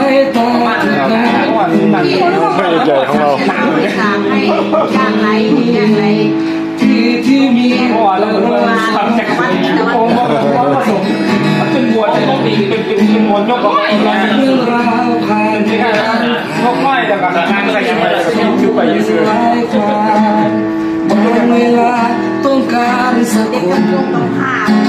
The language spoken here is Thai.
ไม่นองรใหญ่ของเราอาให้ย่างไรย่างไรที่ที่มีเราว่าเรก็ทำจากอ้โหผสมมันเป็นบัวแต่ต้องปีเป็นเป็นเป็นมวลยกออกมาเรื่องราวผ่านนี่ใช่แต่กับงานใส่ยังไงไปยืดบางเวลาต้องการสักคน